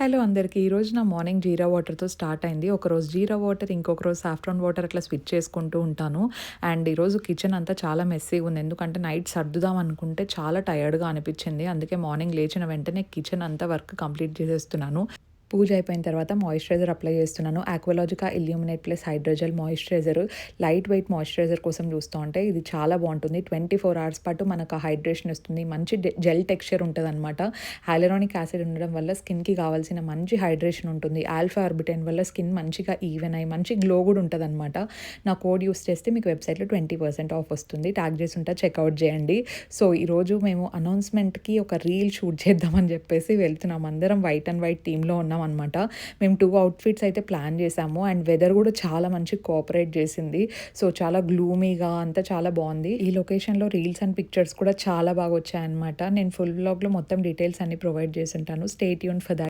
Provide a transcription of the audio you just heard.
Hello అందరికీ. ఈరోజు నా మార్నింగ్ జీరా వాటర్తో స్టార్ట్ అయింది. ఒకరోజు జీరా వాటర్ ఇంకొక రోజు సాఫ్రాన్ వాటర్ అట్లా స్విచ్ చేసుకుంటూ ఉంటాను. అండ్ ఈరోజు కిచెన్ అంతా చాలా మెస్సీగా ఉంది. ఎందుకంటే నైట్ సర్దుదాం అనుకుంటే చాలా టయర్డ్గా అనిపించింది. అందుకే మార్నింగ్ లేచిన వెంటనే కిచెన్ అంతా వర్క్ కంప్లీట్ చేసేస్తున్నాను. పూజ అయిపోయిన తర్వాత మాయిశ్చరైజర్ అప్లై చేస్తున్నాను. Aqualogica illuminate plus hydrogel moisturiser light weight moisturiser కోసం చూస్తూ ఉంటే ఇది చాలా బాగుంటుంది. ట్వంటీ ఫోర్ అవర్స్ పాటు మనకు ఆ హైడ్రేషన్ ఇస్తుంది మంచి జెల్ టెక్స్చర్ ఉంటుంది అనమాట హైలరానిక్ యాసిడ్ ఉండడం వల్ల స్కిన్కి కావాల్సిన మంచి హైడ్రేషన్ ఉంటుంది. ఆల్ఫా ఆర్బిటైన్ వల్ల స్కిన్ మంచిగా ఈవెన్ అయ్యి మంచి గ్లో కూడా ఉంటుంది అనమాట నా కోడ్ యూస్ చేస్తే మీకు వెబ్సైట్లో ట్వంటీ పర్సెంట్ ఆఫ్ వస్తుంది. ట్యాగ్ చేసి ఉంటే చెక్అవుట్ చేయండి. సో ఈరోజు మేము అనౌన్స్మెంట్కి ఒక రీల్ షూట్ చేద్దామని చెప్పేసి వెళ్తున్నాం. అందరం వైట్ అండ్ వైట్ టీంలో ఉన్నాం. అనమాట మేము టూ అవుట్ఫిట్స్ అయితే ప్లాన్ చేసాము. అండ్ వెదర్ కూడా చాలా మంచి కోఆపరేట్ చేసింది. సో చాలా గ్లూమీగా అంతా చాలా బాగుంది. ఈ లొకేషన్లో రీల్స్ అండ్ పిక్చర్స్ కూడా చాలా బాగా వచ్చాయన్నమాట. నేను ఫుల్ బ్లాగ్లో మొత్తం డీటెయిల్స్ అన్ని ప్రొవైడ్ చేసి ఉంటాను. State Yoon for that